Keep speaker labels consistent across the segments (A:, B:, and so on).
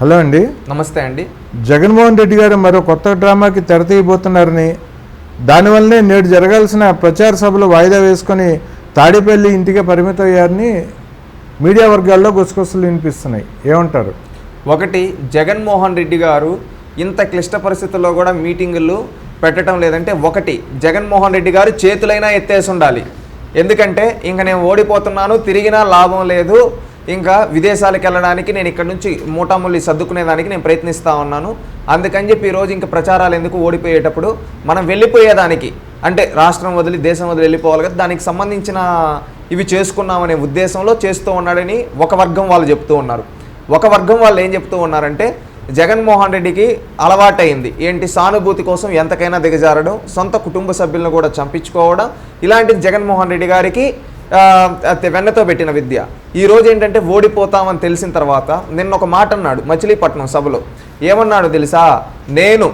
A: Hello అండి.
B: నమస్తే అండి.
A: జగన్మోహన్ రెడ్డి గారు మరో కొత్త డ్రామాకి తెర తీయబోతున్నారని దానివల్లనే నేడు జరగాల్సిన ప్రచార సభలు వాయిదా వేసుకొని తాడేపల్లి ఇంటికే పరిమితం అయ్యారని మీడియా వర్గాల్లో గుసగుసలు వినిపిస్తున్నాయి. ఏమంటారు?
B: ఒకటి జగన్మోహన్ రెడ్డి గారు ఇంత క్లిష్ట పరిస్థితుల్లో కూడా మీటింగులు పెట్టడం లేదంటే ఒకటి జగన్మోహన్ రెడ్డి గారు చేతులైనా ఎత్తేసి ఉండాలి. ఎందుకంటే ఇంక నేను ఓడిపోతున్నాను తిరిగినా లాభం లేదు ఇంకా విదేశాలకు వెళ్ళడానికి నేను ఇక్కడ నుంచి మూటాముల్లి సర్దుకునేదానికి నేను ప్రయత్నిస్తూ ఉన్నాను. అందుకని చెప్పి ఈరోజు ఇంకా ప్రచారాలు ఎందుకు ఓడిపోయేటప్పుడు మనం వెళ్ళిపోయేదానికి అంటే రాష్ట్రం వదిలి దేశం వదిలి వెళ్ళిపోవాలి కదా దానికి సంబంధించిన ఇవి చేసుకున్నామనే ఉద్దేశంలో చేస్తూ ఉన్నాడని ఒక వర్గం వాళ్ళు చెప్తూ ఉన్నారు. ఒక వర్గం వాళ్ళు ఏం చెప్తూ ఉన్నారంటే జగన్మోహన్ రెడ్డికి అలవాటైంది. ఏంటి? సానుభూతి కోసం ఎంతకైనా దిగజారడం సొంత కుటుంబ సభ్యులను కూడా చంపించుకోవడం ఇలాంటిది జగన్మోహన్ రెడ్డి గారికి వెన్నతో పెట్టిన విద్య. ఈ రోజు ఏంటంటే ఓడిపోతామని తెలిసిన తర్వాత నిన్న ఒక మాట అన్నాడు మచిలీపట్నం సభలో. ఏమన్నాడు తెలుసా? నేను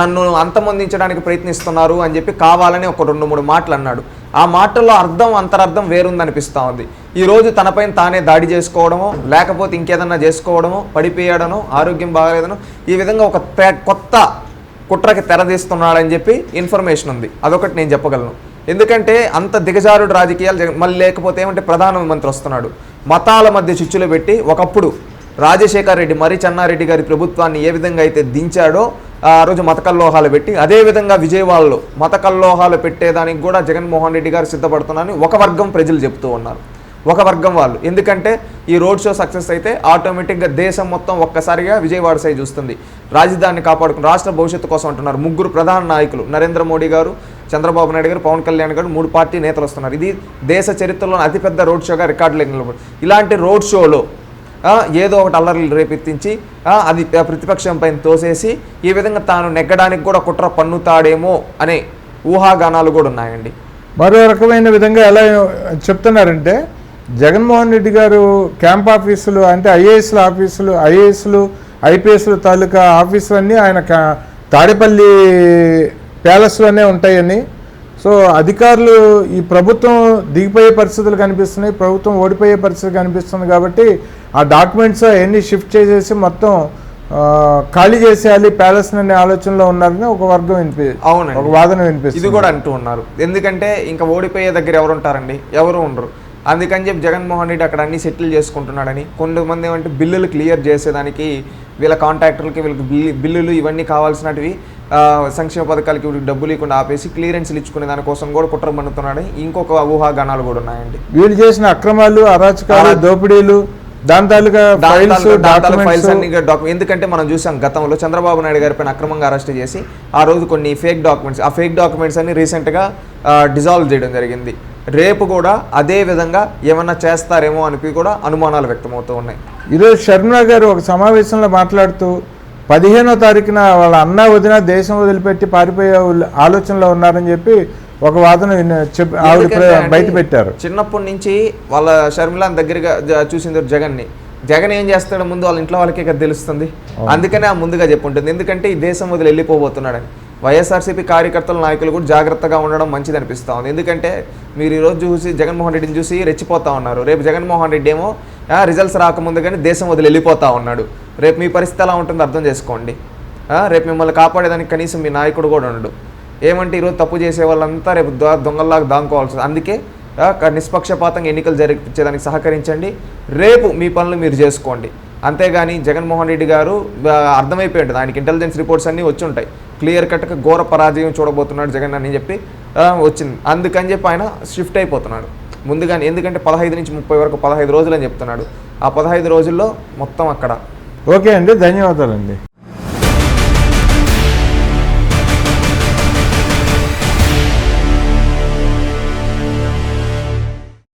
B: నన్ను అంతమొందించడానికి ప్రయత్నిస్తున్నారు అని చెప్పి కావాలని ఒక రెండు మూడు మాటలు అన్నాడు. ఆ మాటల్లో అర్థం అంతరార్థం వేరుందనిపిస్తూ ఉంది. ఈ రోజు తనపైన తానే దాడి చేసుకోవడమో లేకపోతే ఇంకేదన్నా చేసుకోవడమో పడిపోయాడనో ఆరోగ్యం బాగలేదనో ఈ విధంగా ఒక కొత్త కుట్రకి తెరదీస్తున్నాడని చెప్పి ఇన్ఫర్మేషన్ ఉంది. అదొకటి నేను చెప్పగలను. ఎందుకంటే అంత దిగజారుడు రాజకీయాలు మళ్ళీ లేకపోతే ఏమంటే ప్రధానమంత్రి వస్తున్నాడు. మతాల మధ్య చిచ్చులు పెట్టి ఒకప్పుడు రాజశేఖర్ రెడ్డి మరి చెన్నారెడ్డి గారి ప్రభుత్వాన్ని ఏ విధంగా అయితే దించాడో ఆ రోజు మత కల్లోహాలు పెట్టి అదే విధంగా విజయవాడలో మత కల్లోహాలు పెట్టేదానికి కూడా జగన్మోహన్ రెడ్డి గారు సిద్ధపడుతున్నారని ఒక వర్గం ప్రజలు చెప్తూ ఉన్నారు. ఒక వర్గం వాళ్ళు. ఎందుకంటే ఈ రోడ్ షో సక్సెస్ అయితే ఆటోమేటిక్గా దేశం మొత్తం ఒక్కసారిగా విజయవాడ సై చూస్తుంది. రాజధానిని కాపాడుకుని రాష్ట్ర భవిష్యత్తు కోసం అంటున్నారు ముగ్గురు ప్రధాన నాయకులు నరేంద్ర మోడీ గారు చంద్రబాబు నాయుడు గారు పవన్ కళ్యాణ్ గారు మూడు పార్టీ నేతలు వస్తున్నారు. ఇది దేశ చరిత్రలో అతిపెద్ద రోడ్ షోగా రికార్డులు నిలబడి ఇలాంటి రోడ్ షోలో ఏదో ఒకటి అల్లర్లు రేపెత్తించి అది ప్రతిపక్షం పైన తోసేసి ఈ విధంగా తాను నెగ్గడానికి కూడా కుట్ర పన్నుతాడేమో అనే ఊహాగానాలు కూడా ఉన్నాయండి.
A: మరో రకమైన విధంగా ఎలా చెప్తున్నారంటే జగన్మోహన్ రెడ్డి గారు క్యాంప్ ఆఫీసులు అంటే ఐఏఎస్ల ఆఫీసులు ఐఏఎస్లు ఐపీఎస్లు తాలూకా ఆఫీసులన్నీ ఆయన తాడేపల్లి ప్యాలెస్లోనే ఉంటాయని. సో అధికారులు ఈ ప్రభుత్వం దిగిపోయే పరిస్థితులు కనిపిస్తున్నాయి. ప్రభుత్వం ఓడిపోయే పరిస్థితి కనిపిస్తుంది కాబట్టి ఆ డాక్యుమెంట్స్ అవన్నీ షిఫ్ట్ చేసేసి మొత్తం ఖాళీ చేసేయాలి ప్యాలెస్ అనే ఆలోచనలో ఉన్నారని ఒక వర్గం వినిపి
B: అవునండి.
A: ఒక వాదన వినిపిస్తుంది.
B: ఇది కూడా అంటూ ఉన్నారు. ఎందుకంటే ఇంకా ఓడిపోయే దగ్గర ఎవరు ఉంటారండి? ఎవరు ఉండరు. అందుకని చెప్పి జగన్మోహన్ రెడ్డి అక్కడ అన్ని సెటిల్ చేసుకుంటున్నాడని కొంతమంది ఏమంటే బిల్లులు క్లియర్ చేసేదానికి వీళ్ళ కాంట్రాక్టర్లకి వీళ్ళకి బిల్లు బిల్లులు ఇవన్నీ కావాల్సినటివి ఆ, సంక్షేమ పథకాలకి డబ్బులు ఇవ్వకుండా ఆపేసి క్లియరెన్స్లు ఇచ్చుకునే దానికోసం కూడా కుట్ర పన్నుతున్నాడని ఇంకొక ఊహాగానాలు కూడా ఉన్నాయండి.
A: వీళ్ళు చేసిన అక్రమాలు అరాచకాలు దోపిడీలు దాని తాలూకా ఫైల్స్
B: ఫైల్స్
A: డాక్యుమెంట్స్
B: అన్ని డాక్యుమెంట్ ఎందుకంటే మనం చూసాం గతంలో చంద్రబాబు నాయుడు గారి పైన అక్రమంగా అరెస్ట్ చేసి ఆ రోజు కొన్ని ఫేక్ డాక్యుమెంట్స్ ఆ ఫేక్ డాక్యుమెంట్స్ అన్ని రీసెంట్గా డిజాల్వ్ చేయడం జరిగింది. రేపు కూడా అదే విధంగా ఏమన్నా చేస్తారేమో అని కూడా అనుమానాలు వ్యక్తమవుతూ ఉన్నాయి.
A: ఈరోజు శర్మిల గారు ఒక సమావేశంలో మాట్లాడుతూ పదిహేనో తారీఖున వాళ్ళ అన్న వదిన దేశం వదిలిపెట్టి పారిపోయే ఆలోచనలో ఉన్నారని చెప్పి ఒక వాదన ఆవిడ బయట పెట్టారు
B: చిన్నప్పటి నుంచి వాళ్ళ షర్మిలాన్ దగ్గరగా చూసింది జగన్ని. జగన్ ఏం చేస్తాడో ముందు వాళ్ళ ఇంట్లో వాళ్ళకే తెలుస్తుంది. అందుకనే ఆ ముందుగా చెప్పుంటుంది. ఎందుకంటే ఈ దేశం వదిలి వెళ్ళిపోబోతున్నాడని. వైఎస్ఆర్సీపీ కార్యకర్తల నాయకులు కూడా జాగ్రత్తగా ఉండడం మంచిది అనిపిస్తూ ఉంది. ఎందుకంటే మీరు ఈరోజు చూసి జగన్మోహన్ రెడ్డిని చూసి రెచ్చిపోతా ఉన్నారు. రేపు జగన్మోహన్ రెడ్డి ఏమో రిజల్ట్స్ రాకముందు కానీ దేశం వదిలి వెళ్ళిపోతా ఉన్నాడు. రేపు మీ పరిస్థితి ఎలా ఉంటుందో అర్థం చేసుకోండి. రేపు మిమ్మల్ని కాపాడేదానికి కనీసం మీ నాయకుడు కూడా ఉండడు. ఏమంటే ఈరోజు తప్పు చేసే వాళ్ళంతా రేపు దొంగల్లాగా దాంకోవాల్సి అందుకే నిష్పక్షపాతంగా ఎన్నికలు జరిపించేదానికి సహకరించండి. రేపు మీ పనులు మీరు చేసుకోండి. అంతేగాని జగన్మోహన్ రెడ్డి గారు అర్థమైపోయి ఉంటుంది. ఆయనకి ఇంటెలిజెన్స్ రిపోర్ట్స్ అన్నీ వచ్చి ఉంటాయి. క్లియర్ కట్గా ఘోర పరాజయం చూడబోతున్నాడు జగన్ అని చెప్పి వచ్చింది. అందుకని చెప్పి ఆయన షిఫ్ట్ అయిపోతున్నాడు. ముందుగానే ఎందుకంటే పదహైదు నుంచి ముప్పై వరకు పదహైదు రోజులు అని చెప్తున్నాడు. ఆ పదహైదు రోజుల్లో మొత్తం అక్కడ.
A: ఓకే అండి ధన్యవాదాలండి.